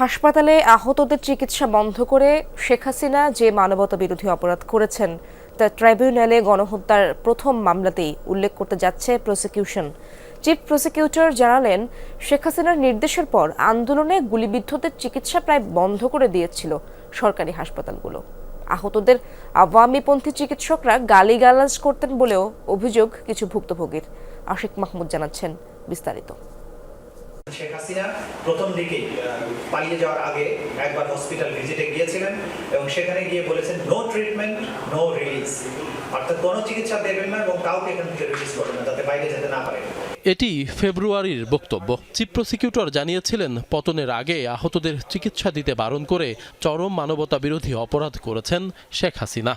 হাসপাতালে আহতদের চিকিৎসা বন্ধ করে শেখ হাসিনা যে মানবতা বিরোধী অপরাধ করেছেন, তা ট্রাইব্যুনালে গণহত্যার প্রথম মামলাতেই উল্লেখ করতে যাচ্ছে প্রসিকিউশন। চিফ প্রসিকিউটর জানালেন, শেখ হাসিনার নির্দেশের পর আন্দোলনে গুলিবিদ্ধদের চিকিৎসা প্রায় বন্ধ করে দিয়েছিল সরকারি হাসপাতালগুলো। আহতদের আওয়ামীপন্থী চিকিৎসকরা গালিগালাজ করতেন বলেও অভিযোগ কিছু ভুক্তভোগীর। আশিক মাহমুদ জানাচ্ছেন বিস্তারিত। শেখ হাসিনা প্রথম দিকেই পালিয়ে যাওয়ার আগে একবার হসপিটাল ভিজিটে গিয়েছিলেন এবং সেখানে গিয়ে বলেছেন নো ট্রিটমেন্ট নো রিলিজ অর্থাৎ কোনো চিকিৎসা দেবেন না এবং কাউকে এখান থেকে রিলিজ করবেন না যাতে বাইরে যেতে না পারে এটি ফেব্রুয়ারির বক্তব্য। চিফ প্রসিকিউটর জানিয়েছিলেন, পতনের আগে আহতদের চিকিৎসা দিতে বারণ করে চরম মানবতা বিরোধী অপরাধ করেছেন শেখ হাসিনা।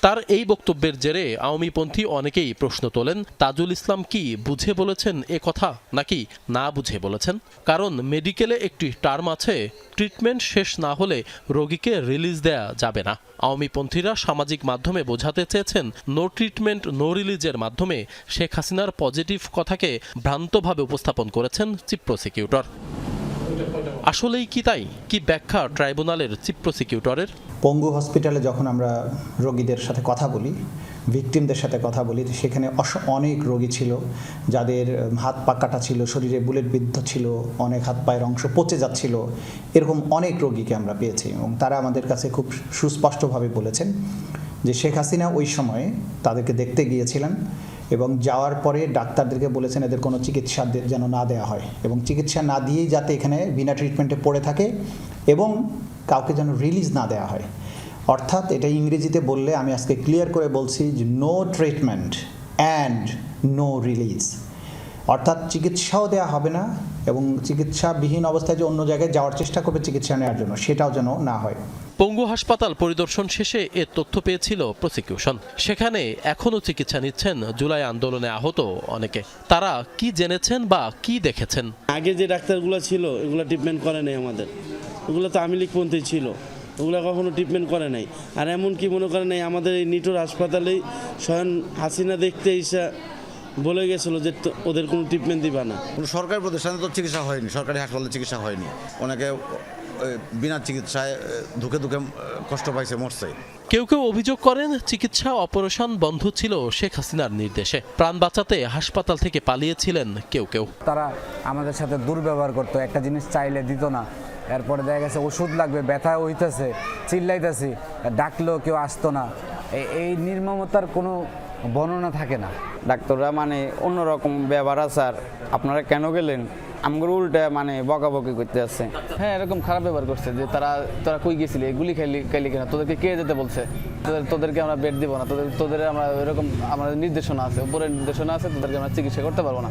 তার এই বক্তব্যের জেরে আওয়ামীপন্থী অনেকেই প্রশ্ন তোলেন, তাজুল ইসলাম কি বুঝে বলেছেন এ কথা নাকি না বুঝে বলেছেন? কারণ মেডিকেলে একটি টার্ম আছে, ট্রিটমেন্ট শেষ না হলে রোগীকে রিলিজ দেয়া যাবে না। আওয়ামীপন্থীরা সামাজিক মাধ্যমে বোঝাতে চেয়েছেন, নো ট্রিটমেন্ট, নো রিলিজের মাধ্যমে শেখ হাসিনার পজিটিভ কথাকে ভ্রান্তভাবে উপস্থাপন করেছেন চিফ প্রসিকিউটর আসলেই কি তাই? কি ব্যাখ্যা ট্রাইব্যুনালের চিফ প্রসিকিউটরের? পঙ্গু হসপিটালে যখন আমরা রোগীদের সাথে কথা বলি ভিকটিমদের সাথে কথা বলি সেখানে অস- অনেক রোগী ছিল যাদের হাত পা কাটা ছিল শরীরে বুলেট বিদ্ধ ছিল অনেক হাত পায়ের অংশ পচে যাচ্ছিল এরকম অনেক রোগীকে আমরা পেয়েছি এবং তারা আমাদের কাছে খুব সুস্পষ্টভাবে বলেছেন যে শেখ হাসিনা ওই সময়ে তাদেরকে দেখতে গিয়েছিলেন এবং যাওয়ার পরে ডাক্তারদেরকে বলেছেন এদের কোনো চিকিৎসা যেন না দেওয়া হয় এবং চিকিৎসা না দিয়েই যাতে এখানে বিনা ট্রিটমেন্টে পড়ে থাকে এবং কাউকে যেন রিলিজ না দেওয়া হয়। অর্থাৎ এটা ইংরেজিতে বললে আমি আজকে ক্লিয়ার করে বলছি যে no treatment and no release অর্থাৎ চিকিৎসাও দেওয়া হবে না এবং চিকিৎসাবিহীন অবস্থায় যে অন্য জায়গায় যাওয়ার চেষ্টা করবে চিকিৎসা নেওয়ার জন্য, সেটাও যেন না হয়। পঙ্গু হাসপাতাল পরিদর্শন শেষে এ তথ্য পেয়েছিল প্রসিকিউশন। সেখানে এখনও চিকিৎসা নিচ্ছেন জুলাই আন্দোলনে আহত অনেকে। তারা কি জেনেছেন বা কি দেখেছেন? আগে যে ডাক্তারগুলো ছিল এগুলো ট্রিটমেন্ট করে নাই আমাদের। ওগুলো তো আমি লীগপন্থী ছিল। ওগুলো কখনো ট্রিটমেন্ট করে নাই। আর এমন কি মনে করেন এই আমাদের এই নিটোর হাসপাতালেই স্বয়ং হাসিনা দেখতে এসে বলে গেছিল যে তো- ওদের কোনো ট্রিটমেন্ট দিবা না। কোনো সরকারি প্রতিষ্ঠানে তো চিকিৎসা হয়নি সরকারি হাসপাতালে চিকিৎসা হয়নি। অনেকে বিনা চিকিৎসায় ধুকে ধুকে কষ্ট পাইছে মরছে। কেউ কেউ অভিযোগ করেন চিকিৎসা অপারেশন বন্ধ ছিল শেখ হাসিনার নির্দেশে। প্রাণ বাঁচাতে হাসপাতাল থেকে পালিয়েছিলেন কেউ কেউ। তারা আমাদের সাথে দুর্ব্যবহার করতো একটা জিনিস চাইলে দিত না। এরপরে দেখা গেছে ওষুধ লাগবে ব্যথা হইতেছে চিল্লাইতেছি ডাকলেও কেউ আসতো না। এই নির্মমতার কোনো বর্ণনা থাকে না। ডাক্তাররা মানে অন্যরকম ব্যবহার আচার আপনারা কেন গেলেন? আমগুলো উল্টে মানে বকাবকি করতে আসছে হ্যাঁ এরকম খারাপ ব্যবহার করছে যে তারা তোরা কই গেছিলি? গুলি খাইলি খাইলি কেন? তোদেরকে কে যেতে বলছে? তোদের তোদেরকে আমরা বেড দিব না। তোদের তোদের আমরা এরকম আমাদের নির্দেশনা আছে উপরের নির্দেশনা আছে তোদেরকে আমরা চিকিৎসা করতে পারব না।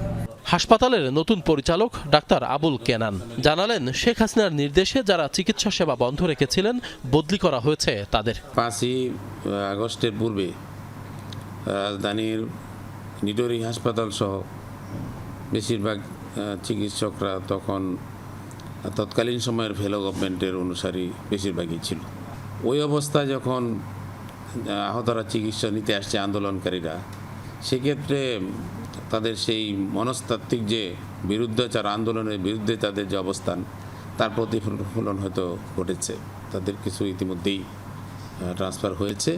হাসপাতালের নতুন পরিচালক ডাক্তার আবুল কেনান জানালেন শেখ হাসিনার নির্দেশে যারা চিকিৎসা সেবা বন্ধ রেখেছিলেন বদলি করা হয়েছে তাদের। পাঁচই আগস্টের পূর্বে রাজধানীর নিটোরি হাসপাতাল সহ বেশিরভাগ চিকিৎসকরা তখন তৎকালীন সময়ের ফেলো গভর্নমেন্টের অনুসারী বেশিরভাগই ছিল। ওই অবস্থায় যখন আহতরা চিকিৎসা নিতে আসছে আন্দোলনকারীরা, সেক্ষেত্রে তাদের সেই মনস্তাত্ত্বিক যে বিরুদ্ধাচার, আন্দোলনের বিরুদ্ধে তাদের যে অবস্থান, তার প্রতিফলন হয়তো ঘটেছে। তাদের কিছু ইতিমধ্যেই ট্রান্সফার হয়েছে,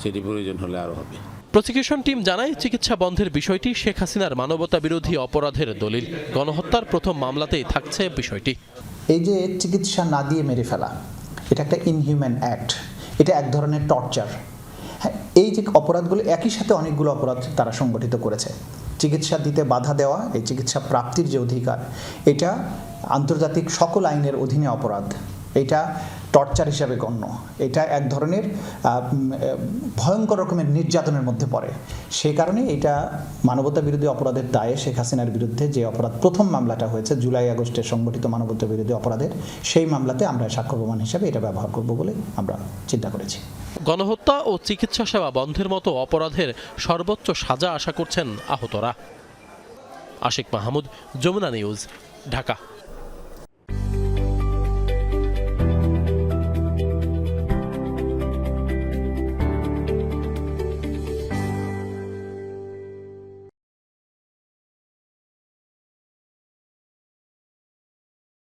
সেটি প্রয়োজন হলে আরও হবে। প্রসিকিউশন টিম জানায় চিকিৎসা বন্ধের বিষয়টি শেখ হাসিনার মানবতা বিরোধী অপরাধের দলিল। গণহত্যার প্রথম মামলাতেই থাকছে বিষয়টি। এই যে চিকিৎসা না দিয়ে মেরে ফেলা, এটা একটা ইনহিউম্যান অ্যাক্ট এটা এক ধরনের টর্চার হ্যাঁ এই যে অপরাধগুলো একই সাথে অনেকগুলো অপরাধ তারা সংগঠিত করেছে। চিকিৎসা দিতে বাধা দেওয়া, এই চিকিৎসা প্রাপ্তির যে অধিকার, এটা আন্তর্জাতিক সকল আইনের অধীনে অপরাধ। এটা টর্চার হিসাবে গণ্য। এটা এক ধরনের ভয়ঙ্কর রকমের নির্যাতনের মধ্যে পড়ে। সে কারণে এটা মানবতা বিরোধী অপরাধের দায়ে শেখ হাসিনার বিরুদ্ধে যে অপরাধ, প্রথম মামলাটা হয়েছে জুলাই আগস্টে সংগঠিত মানবতা বিরোধী অপরাধের, সেই মামলাতে আমরা সাক্ষ্য প্রমাণ হিসাবে এটা ব্যবহার করব বলে আমরা চিন্তা করেছি। গণহত্যা ও চিকিৎসা সেবা বন্ধের মতো অপরাধের সর্বোচ্চ সাজা আশা করছেন আহতরা। আশিক মাহমুদ, যমুনা নিউজ, ঢাকা।